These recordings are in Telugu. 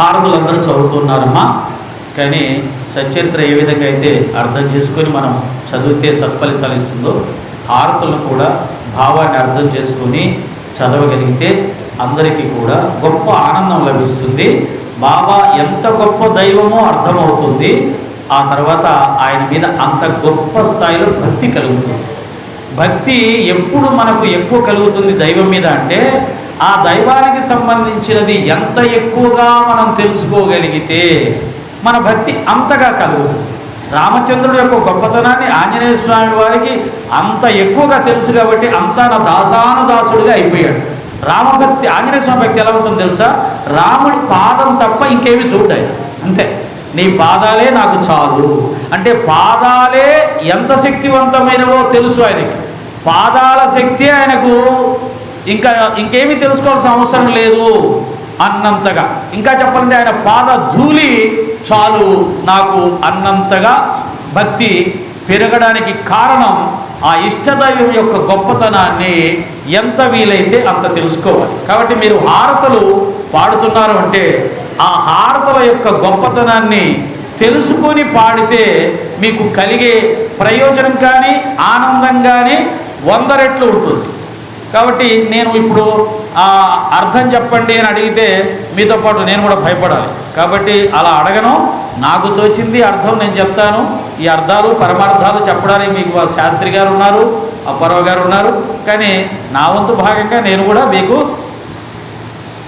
హారతులందరూ చదువుతున్నారమ్మా. కానీ సచరిత్ర ఏ విధంగా అయితే అర్థం చేసుకొని మనం చదివితే సత్ఫలితాలు ఇస్తుందో హారతులను కూడా భావాన్ని అర్థం చేసుకొని చదవగలిగితే అందరికీ కూడా గొప్ప ఆనందం లభిస్తుంది. బాబా ఎంత గొప్ప దైవమో అర్థమవుతుంది. ఆ తర్వాత ఆయన మీద అంత గొప్ప స్థాయిలో భక్తి కలుగుతుంది. భక్తి ఎప్పుడు మనకు ఎక్కువ కలుగుతుంది దైవం మీద అంటే ఆ దైవానికి సంబంధించినది ఎంత ఎక్కువగా మనం తెలుసుకోగలిగితే మన భక్తి అంతగా కలుగుతుంది. రామచంద్రుడు యొక్క గొప్పతనాన్ని ఆంజనేయ స్వామి వారికి అంత ఎక్కువగా తెలుసు కాబట్టి అంతా నా దాసానుదాసుడిగా అయిపోయాడు. రామభక్తి ఆంజనేయ స్వామి భక్తి ఎలా ఉంటుందో తెలుసా? రాముడి పాదం తప్ప ఇంకేమి చూడాయి అంతే. నీ పాదాలే నాకు చాలు. అంటే పాదాలే ఎంత శక్తివంతమైనవో తెలుసు ఆయనకి. పాదాల శక్తి ఆయనకు ఇంకా ఇంకేమీ తెలుసుకోవాల్సిన అవసరం లేదు అన్నంతగా. ఇంకా చెప్పాలంటే ఆయన పాద ధూళి చాలు నాకు అన్నంతగా. భక్తి పెరగడానికి కారణం ఆ ఇష్టదైవం యొక్క గొప్పతనాన్ని ఎంత వీలైతే అంత తెలుసుకోవాలి. కాబట్టి మీరు హారతలు పాడుతున్నారు అంటే ఆ హారతల యొక్క గొప్పతనాన్ని తెలుసుకొని పాడితే మీకు కలిగే ప్రయోజనం కానీ ఆనందం కానీ వంద రెట్లు ఉంటుంది. కాబట్టి నేను ఇప్పుడు అర్థం చెప్పండి అని అడిగితే మీతో పాటు నేను కూడా భయపడాలి. కాబట్టి అలా అడగను. నాకు తోచింది అర్థం నేను చెప్తాను. ఈ అర్థాలు పరమార్థాలు చెప్పడానికి మీకు శాస్త్రి గారు ఉన్నారు అప్పారావు గారు ఉన్నారు. కానీ నా వంతు భాగంగా నేను కూడా మీకు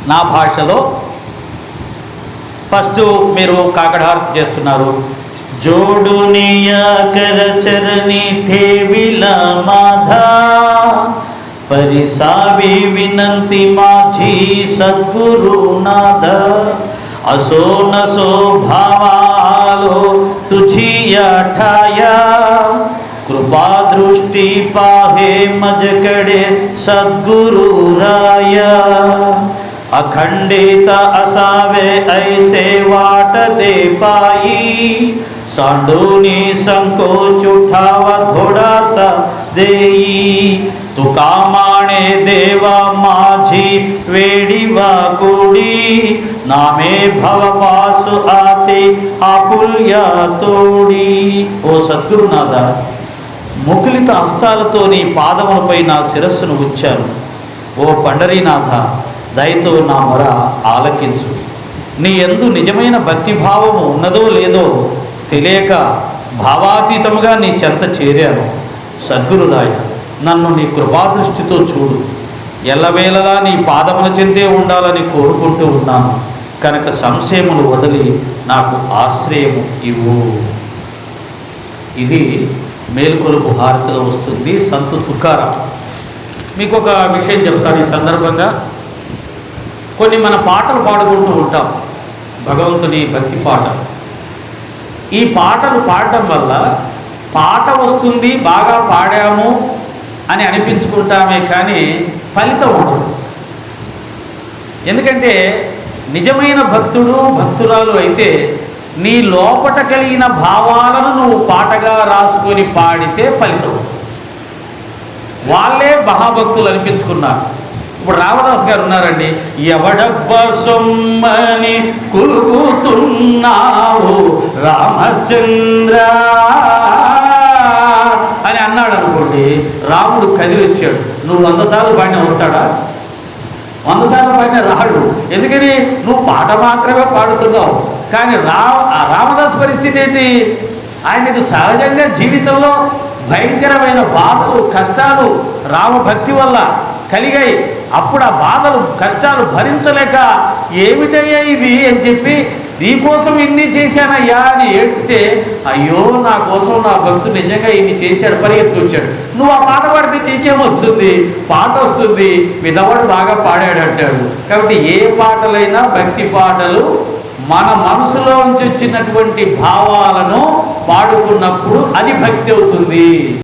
నా భాషలో ఫస్ట్ మీరు కాకడహారతి చేస్తున్నారు. జోడు నియా చరణి మాధా परिसावी विनंती माझी सद्गुरुनाथ असो नसो भावालो, तुझी या ठाया कृपा दृष्टी पाहे मजकडे सद्गुरु राया. अखंडित असावे ऐसे वाटते पायी. सांडूनी संकोच उठावा थोडासा देई. तुका माणे देवा माझी वेडी वाकुडी नामे भवपास आते ఆకుల్యా తోడి ఓ సద్గురునాథ ముకులిత హస్తాలతో నీ పాదములపై నా శిరస్సును ఉంచాను ఓ పండరీనాథ దయతో నా మొర ఆలకించు నీ ఎందు నిజమైన భక్తిభావము ఉన్నదో లేదో తెలియక భావాతీతముగా నీ చెంత చేరాను సద్గురుదాయ నన్ను నీ కృపాదృష్టితో చూడు. ఎల్లవేళలా నీ పాదముల చెందే ఉండాలని కోరుకుంటూ ఉన్నాను. కనుక సంశయములు వదిలి నాకు ఆశ్రయము ఇవ్వు. ఇది మేల్కొలుపు హారతిలో వస్తుంది. సంతు తుకారం. మీకు ఒక విషయం చెప్తాను ఈ సందర్భంగా. కొన్ని మన పాటలు పాడుకుంటూ ఉంటాం. భగవంతుని భక్తి పాట. ఈ పాటలు పాడటం వల్ల పాట వస్తుంది బాగా పాడాము అని అనిపించుకుంటామే కానీ ఫలితం ఉండదు. ఎందుకంటే నిజమైన భక్తుడు భక్తురాలు అయితే నీ లోపట కలిగిన భావాలను నువ్వు పాటగా రాసుకొని పాడితే ఫలితం వాళ్ళే మహాభక్తులు అనిపించుకున్నారు. ఇప్పుడు రామదాస్ గారు ఉన్నారండి. ఎవడబ్బ సొమ్మని కులుకుతున్నావు రామచంద్ర? అనుకోండి రాముడు కదిలి వచ్చాడు నువ్వు వంద సార్లు పాడిన వస్తాడా? వంద సార్లు పాడిన రాడు. ఎందుకని? నువ్వు పాట మాత్రమే పాడుతున్నావు. కానీ రా రామదాస్ పరిస్థితి ఏంటి? ఆయనకు సహజంగా జీవితంలో భయంకరమైన బాధలు కష్టాలు రామభక్తి వల్ల కలిగాయి. అప్పుడు ఆ బాధలు కష్టాలు భరించలేక ఏమిటయ్యా ఇది అని చెప్పి నీకోసం ఇన్ని చేశానయ్యా అని ఏడిస్తే అయ్యో నా కోసం నా భక్తుడు నిజంగా ఇన్ని చేశాడు పరిగెత్తుకొచ్చాడు. నువ్వు ఆ పాట పాడితే నీకేమొస్తుంది? పాట వస్తుంది విధవాడు బాగా పాడాడు అంటాడు కాబట్టి ఏ పాటలైనా భక్తి పాటలు మన మనసులో నుంచి వచ్చినటువంటి భావాలను పాడుకున్నప్పుడు అది భక్తి అవుతుంది.